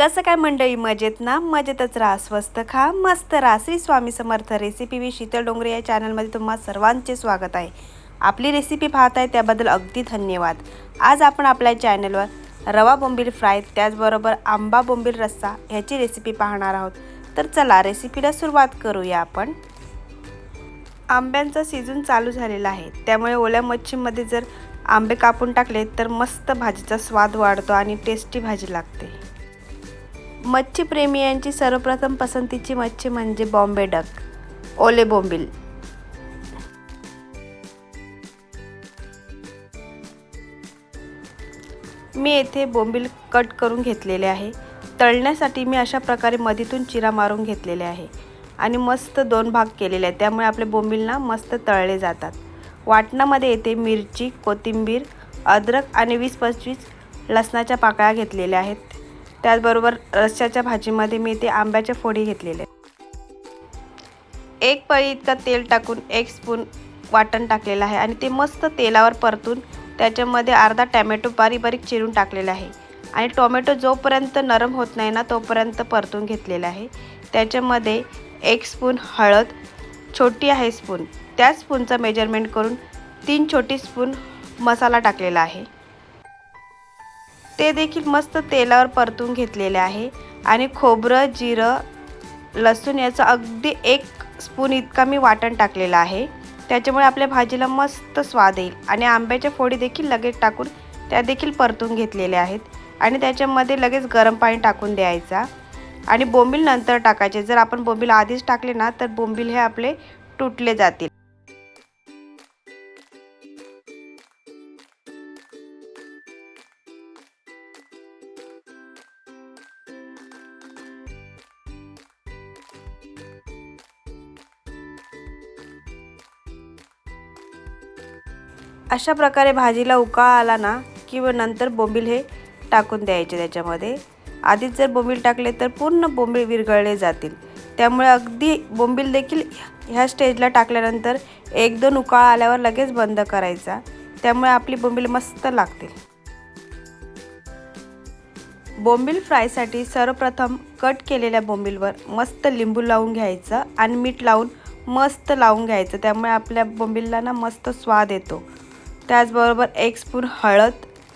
कसं काय मंडळी मजेत ना? मजेतच राहा स्वस्त खा मस्त राहा. श्री स्वामी समर्थ रेसिपी वी शीतल डोंगरे या चॅनलमध्ये तुम्हा सर्वांचे स्वागत आहे. आपली रेसिपी पाहत आहे त्याबद्दल अगदी धन्यवाद. आज आपण आपल्या चॅनलवर रवा बोंबील फ्राय त्याचबरोबर आंबा बोंबील रस्सा ह्याची रेसिपी पाहणार आहोत. तर चला रेसिपीला सुरुवात करूया आपण. आंब्यांचा सीझन चालू झालेला आहे. त्यामुळे ओल्या मच्छीमध्ये जर आंबे कापून टाकले तर मस्त भाजीचा स्वाद वाढतो आणि टेस्टी भाजी लागते. मच्छीप्रेमियांची सर्वप्रथम पसंतीची मच्छी म्हणजे बॉम्बे डक ओले बोंबील. मी येथे बोंबील कट करून घेतलेले आहे. तळण्यासाठी मी अशा प्रकारे मधीतून चिरा मारून घेतलेले आहे आणि मस्त दोन भाग केलेले आहेत. त्यामुळे आपले बोंबीलना मस्त तळले जातात. वाटणामध्ये येथे मिरची कोथिंबीर अद्रक आणि वीस पंचवीस लसणाच्या पाकळ्या घेतलेल्या आहेत. त्याचबरोबर रस्स्याच्या भाजीमध्ये मी ते आंब्याच्या फोडी घेतलेले. एक पळी इतका तेल टाकून एक स्पून वाटण टाकलेलं आहे आणि ते मस्त तेलावर परतून त्याच्यामध्ये अर्धा टॅमॅटो बारीक बारीक चिरून टाकलेला आहे. आणि टोमॅटो जोपर्यंत नरम होत नाही ना तोपर्यंत परतून घेतलेला आहे. त्याच्यामध्ये एक स्पून हळद छोटी आहे स्पून. त्याच स्पूनचं मेजरमेंट करून तीन छोटी स्पून मसाला टाकलेला आहे. ते देखील मस्त तेलावर परतून घेतलेले आहे. आणि खोबरं जिरं लसूण याचं अगदी एक स्पून इतका मी वाटण टाकलेलं आहे. त्याच्यामुळे आपल्या भाजीला मस्त स्वाद येईल. आणि आंब्याच्या फोडी देखील लगेच टाकून त्या देखील परतून घेतलेल्या आहेत. आणि त्याच्यामध्ये लगेच गरम पाणी टाकून द्यायचा. आणि बोंबील नंतर टाकायचे. जर आपण बोंबील आधीच टाकले ना तर बोंबील हे आपले तुटले जातील. अशा प्रकारे भाजीला उकाळ आला ना किंवा नंतर बोंबील हे टाकून द्यायचे त्याच्यामध्ये. आधीच जर बोंबील टाकले तर पूर्ण बोंबील विरघळले जातील. त्यामुळे अगदी बोंबील देखील ह्या स्टेजला टाकल्यानंतर एक दोन उकाळ आल्यावर लगेच बंद करायचा. त्यामुळे आपली बोंबील मस्त लागतील. बोंबील फ्रायसाठी सर्वप्रथम कट केलेल्या बोंबीलवर मस्त लिंबू लावून घ्यायचं आणि मीठ लावून मस्त लावून घ्यायचं. त्यामुळे आपल्या बोंबीलला ना मस्त स्वाद येतो. त्याचबरोबर एक स्पून हळद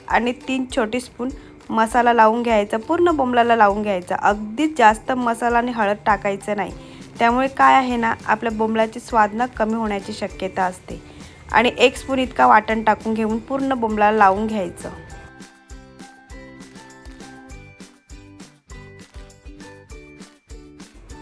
आणि तीन छोटी स्पून मसाला लावून घ्यायचा पूर्ण बोंबलाला लावून घ्यायचा. अगदीच जास्त मसाला आणि हळद टाकायचं नाही. त्यामुळे काय आहे ना आपल्या बोंबलाची स्वाद ना कमी होण्याची शक्यता असते. आणि एक स्पून इतका वाटण टाकून घेऊन पूर्ण बोंबलाला लावून घ्यायचं.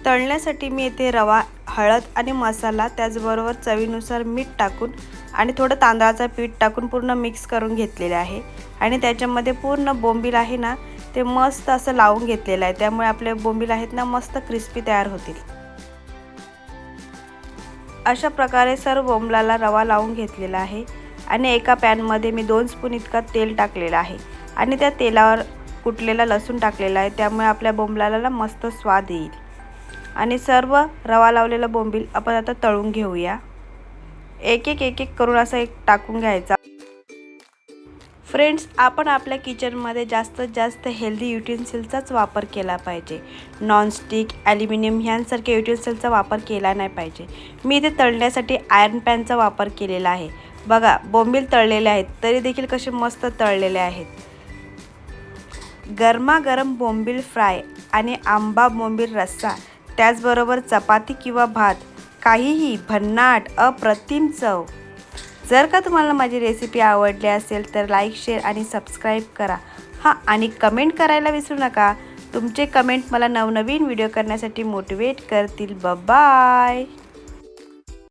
तळण्यासाठी मी येथे रवा हळद आणि मसाला त्याचबरोबर चवीनुसार मीठ टाकून आणि थोडं तांदळाचं पीठ टाकून पूर्ण मिक्स करून घेतलेले आहे. आणि त्याच्यामध्ये पूर्ण बोंबील आहे ना ते मस्त असं लावून घेतलेलं आहे. त्यामुळे आपले बोंबील आहेत ना मस्त क्रिस्पी तयार होतील. अशा प्रकारे सर्व बोंबलाला रवा लावून घेतलेला आहे. आणि एका पॅनमध्ये मी दोन स्पून इतका तेल टाकलेला आहे. आणि त्या तेलावर कुटलेला लसूण टाकलेला आहे. त्यामुळे आपल्या बोंबलाला मस्त स्वाद येईल. आणि सर्व रवा लावलेला बोंबील आपण आता तळून घेऊया. एक एक एक एक करून असं एक टाकून घ्यायचा. फ्रेंड्स आपण आपल्या किचनमध्ये जास्तीत जास्त हेल्दी युटेन्सिलचाच वापर केला पाहिजे. नॉनस्टिक ॲल्युमिनियम ह्यांसारख्या युटेन्सिलचा वापर केला नाही पाहिजे. मी इथे तळण्यासाठी आयर्न पॅनचा वापर केलेला आहे. बघा बोंबील तळलेले आहेत तरी देखील कसे मस्त तळलेले आहेत. गरमागरम बोंबील फ्राय आणि आंबा बोंबील रस्सा त्याचबरोबर चपाती किंवा भात काहीही भन्नाट अप्रतिम चव. जर का तुम्हाला माझी रेसिपी आवडली असेल तर लाईक शेअर आणि सबस्क्राईब करा. हां आणि कमेंट करायला विसरू नका. तुमचे कमेंट मला नवनवीन व्हिडिओ करण्यासाठी मोटिवेट करतील. बाय